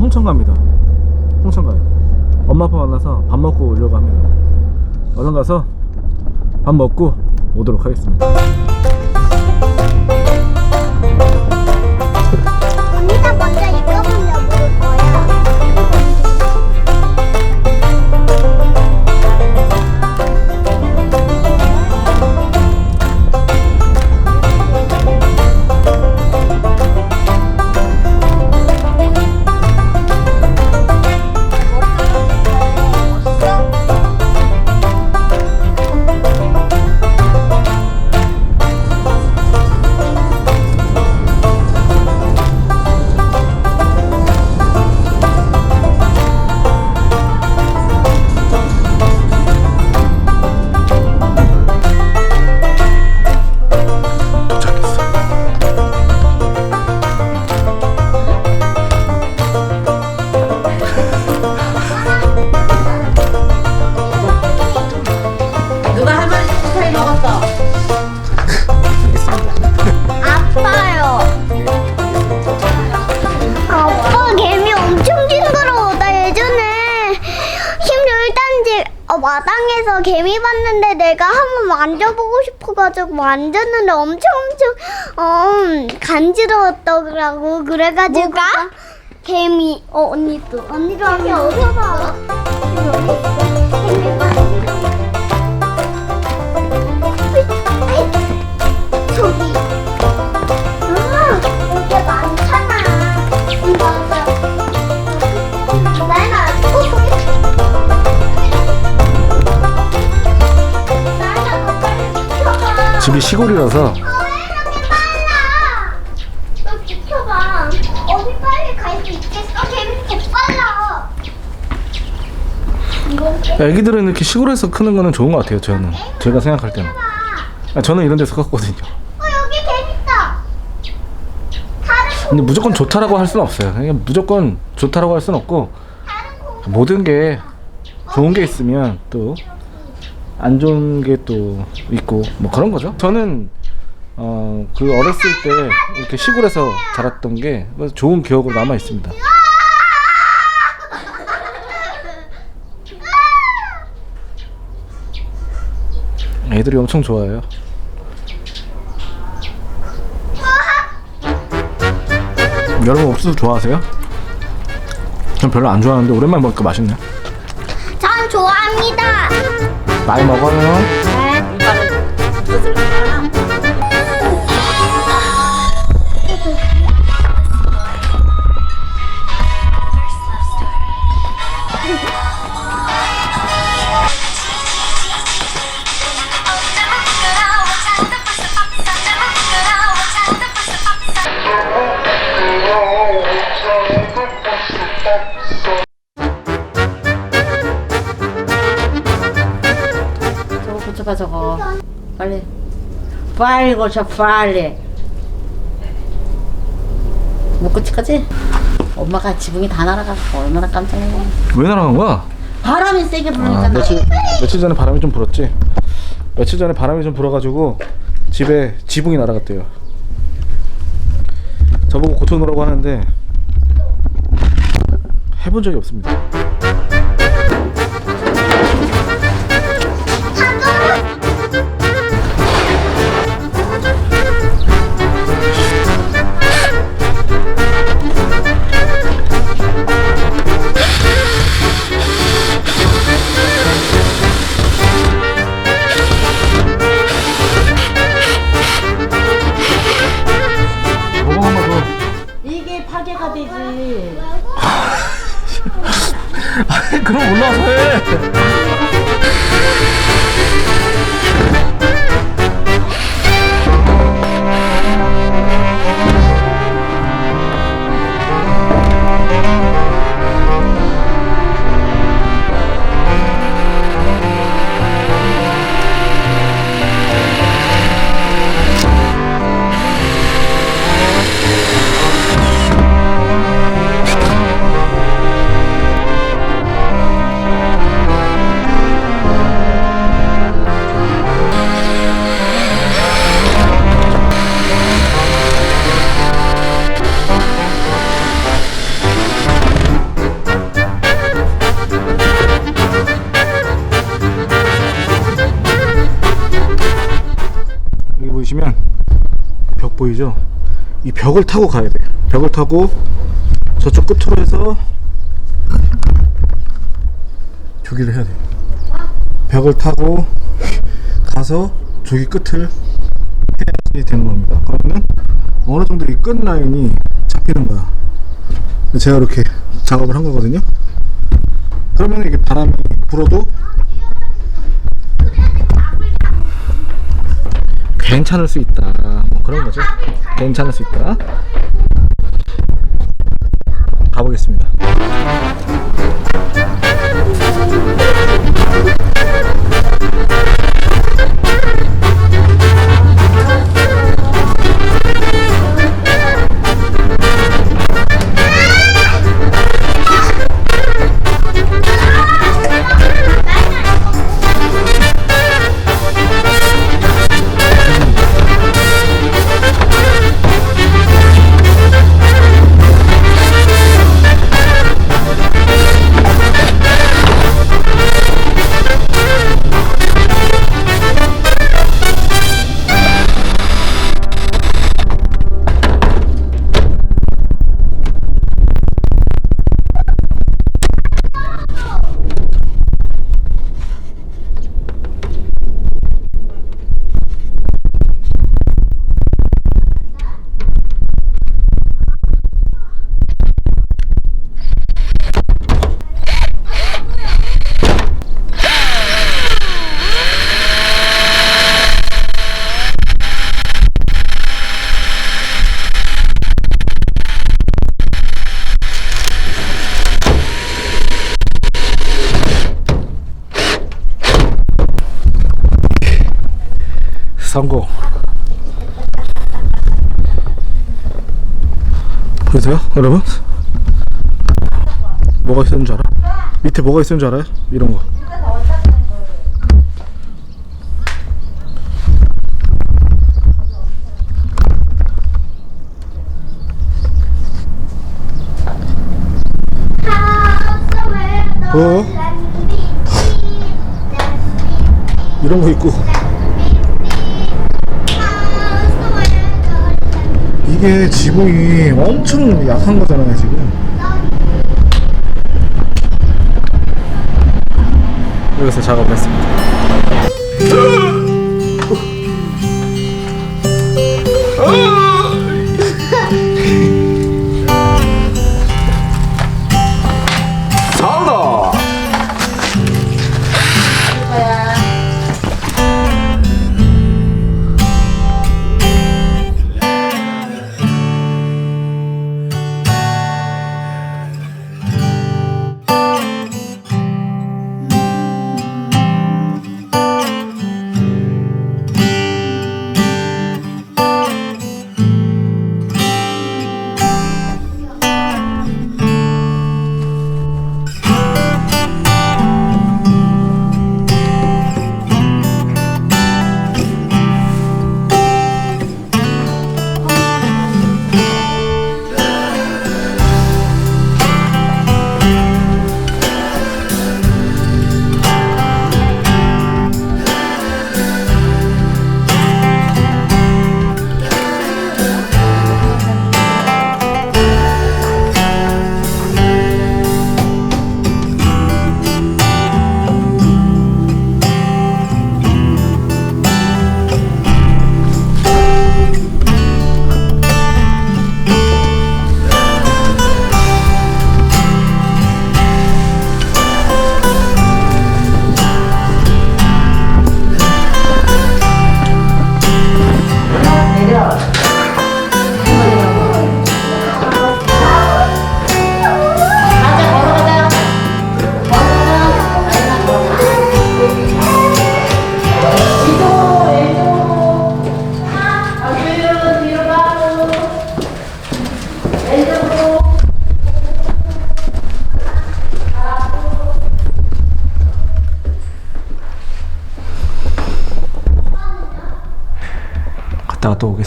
홍천 갑니다. 홍천 가요. 엄마 아빠 만나서 밥 먹고 오려고 합니다. 얼른 가서 밥 먹고 오도록 하겠습니다. 마당에서 개미 봤는데 내가 한번 만져보고 싶어가지고 만졌는데 엄청 엄청 어, 간지러웠더라고. 그래가지고 개미 어 언니도 언니도 개미 어디서 봐? 개미 시골이라서 어, 왜 이렇게 빨라? 너 비켜봐. 어디 빨리 갈 수 있겠어? 개미 더 빨라. 이건 깨- 애기들은 이렇게 시골에서 크는 거는 좋은 것 같아요. 저는 제가 생각할 때는 봐. 아, 저는 이런 데서 컸거든요. 어, 여기 재밌다. 다른 근데 무조건 좋다라고 할 수는 없어요. 그냥 무조건 좋다라고 할 수는 없고 다른 모든 게 좋은 게 있으면 또 안 좋은 게 또 있고 뭐 그런 거죠. 저는 어 그 어렸을 때 이렇게 시골에서 자랐던 게 좋은 기억으로 남아 있습니다. 애들이 엄청 좋아해요. 여러분 옥수수 좋아하세요? 전 별로 안 좋아하는데 오랜만에 먹으니까 맛있네. 전 좋아합니다. 많이 먹어요. 이 거 고쳐봐 저거 빨리 빨리 고쳐 빨리 못 고칠 거지? 엄마가 지붕이 다 날아가서 얼마나 깜짝 놀랐어 왜 날아간 거야? 바람이 세게 부니까 아, 며칠 며칠 전에 바람이 좀 불었지. 며칠 전에 바람이 좀 불어가지고 집에 지붕이 날아갔대요. 저보고 고쳐놓으라고 하는데 해본 적이 없습니다. 그럼 올라와서 해. 벽을 타고 가야 돼. 벽을 타고 저쪽 끝으로 해서 조기를 해야 돼. 벽을 타고 가서 조기 끝을 해야지 되는 겁니다. 그러면 어느 정도 이 끝 라인이 잡히는 거야. 제가 이렇게 작업을 한 거거든요. 그러면 이게 바람이 불어도 괜찮을 수 있다. 뭐 그런 거죠. 괜찮을 수 있다. 가보겠습니다. 성공. 보세요, 여러분. 뭐가 있었는 줄 알아? 밑에 뭐가 있었는 줄 알아요? 이런 거. 어? 이런 거 있고. 이게 지붕이 엄청 약한 거잖아요, 지금. 여기서 작업을 했습니다. 잘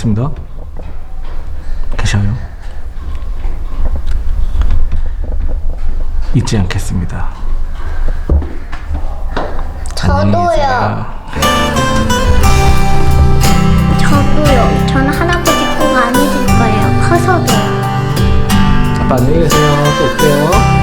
있습니다. 계셔요? 잊지 않겠습니다. 저도요. 저도요. 저는 할아버지 꼭 안아줄 거예요. 커서도. 자, 안녕히 계세요. 또 올게요.